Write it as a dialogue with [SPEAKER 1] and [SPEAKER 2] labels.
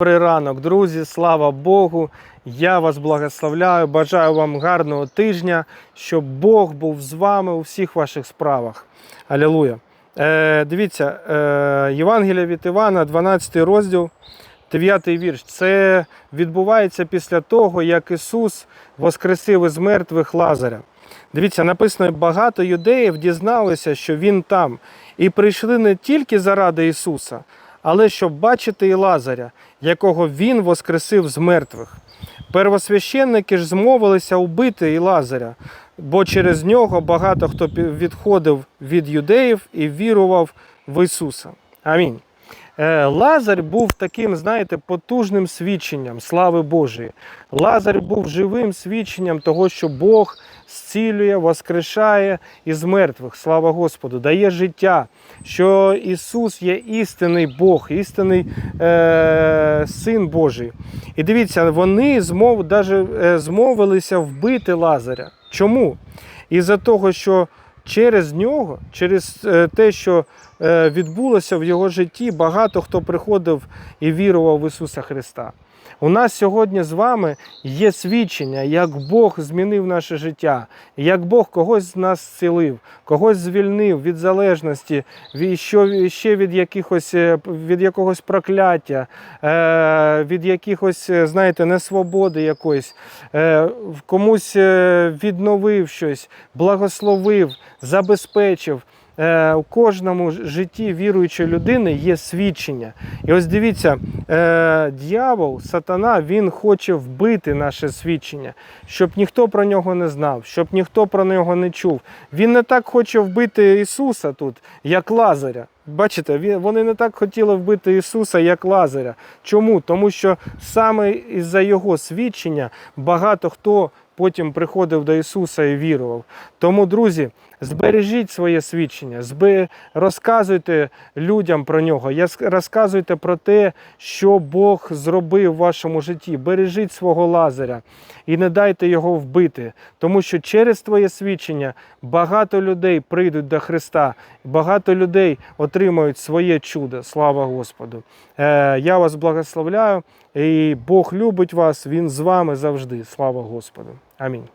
[SPEAKER 1] Добрий ранок, друзі, слава Богу. Я вас благословляю. Бажаю вам гарного тижня, щоб Бог був з вами у всіх ваших справах. Алілуя. Е, дивіться, е, Євангелія від Івана, 12 розділ, 9 вірш. Це відбувається після того, як Ісус воскресив із мертвих Лазаря. Дивіться, написано, багато юдеїв дізналися, що Він там, і прийшли не тільки заради Ісуса, але щоб бачити і Лазаря, якого Він воскресив з мертвих. Первосвященники ж змовилися убити і Лазаря, бо через нього багато хто відходив від юдеїв і вірував в Ісуса. Амінь. Е, Лазар був таким, знаєте, потужним свідченням слави Божої. Лазар був живим свідченням того, що Бог зцілює, воскрешає із мертвих. Слава Господу, дає життя, що Ісус є істинний Бог, істинний е, Син Божий. І дивіться, вони змов, даже, е, змовилися вбити Лазаря. Чому? Із-за того, що через нього, через е, те, що е, відбулося в його житті, багато хто приходив і вірував в Ісуса Христа. У нас сьогодні з вами є свідчення, як Бог змінив наше життя, як Бог когось з нас зцілив, когось звільнив від залежності, ще від, якихось, е, від якогось прокляття, е, від якихось, е, знаєте, несвободи якоїсь, комусь відновив щось, благословив, забезпечив. Е, У кожному житті віруючої людини є свідчення. І ось дивіться, е, дьявол, сатана, він хоче вбити наше свідчення, щоб ніхто про нього не знав, щоб ніхто про нього не чув. Він не так хоче вбити Ісуса тут, як Лазаря. Бачите, вони не так хотіли вбити Ісуса, як Лазаря. Чому? Тому що саме із-за його свідчення багато хто потім приходив до Ісуса і вірував. Тому, друзі, збережіть своє свідчення, розказуйте людям про нього, розказуйте про те, що Бог зробив в вашому житті. Бережіть свого Лазаря і не дайте його вбити, тому що через твоє свідчення багато людей прийдуть до Христа, багато людей отримають своє чудо. Слава Господу! Е, Я вас благословляю, і Бог любить вас, Він з вами завжди. Слава Господу! Амінь.